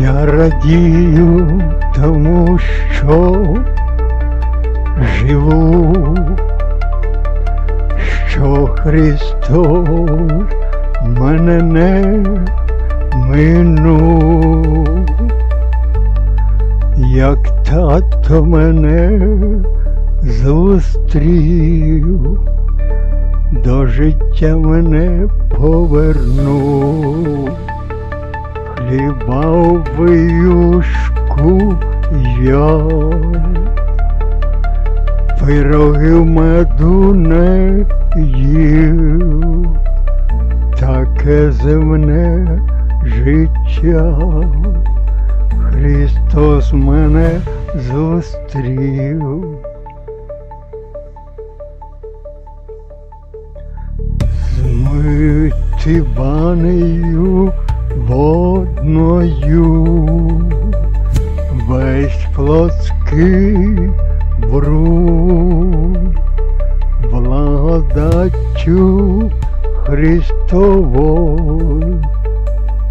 Я радію тому, що живу, що Христос мене не минув, як тато мене зустрів, до життя мене повернув. Виюшку я, пирогів меду не їв, таке земне життя, Христос мене зустрів. Змити банею водною, весь плотський бруд, благодаттю Христовою,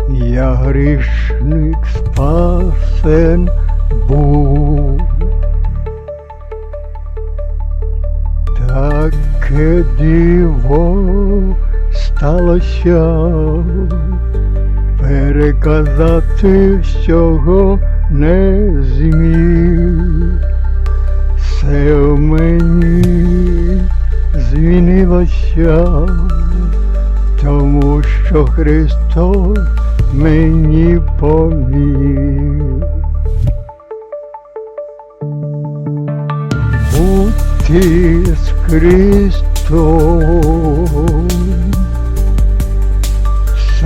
я грішник спасен був. Таке диво сталося, переказати всього не зміг. Все в мені змінилося, тому що Христос мені поміг. Бути з Христом,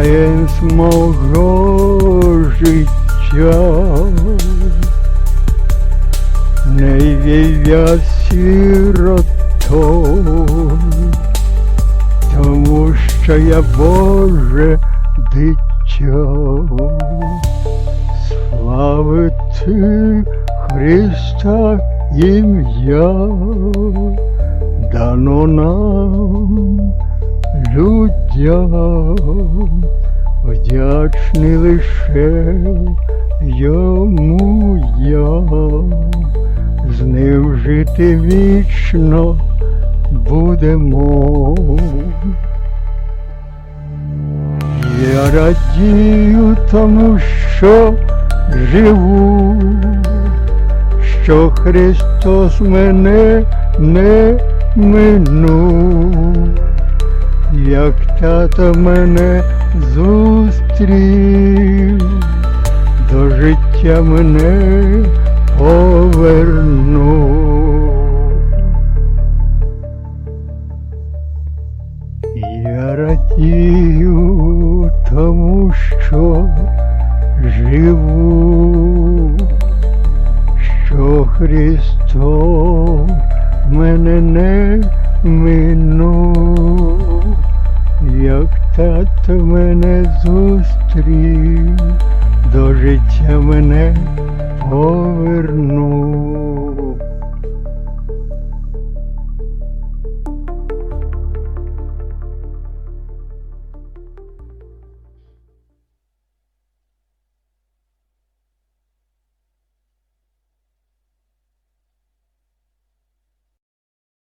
сенс мого життя, не є я сиротою, тому що я Боже дитя, славити Христа ім'я дано нам людям, вдячний лише йому я, з ним жити вічно будемо. Я радію тому, що живу, що Христос мене не минув, як тато мене зустрів, до життя мене повернув. Я радію тому, що живу, що Христос мене не минув, як тато мене зустрів, до життя мене повернув.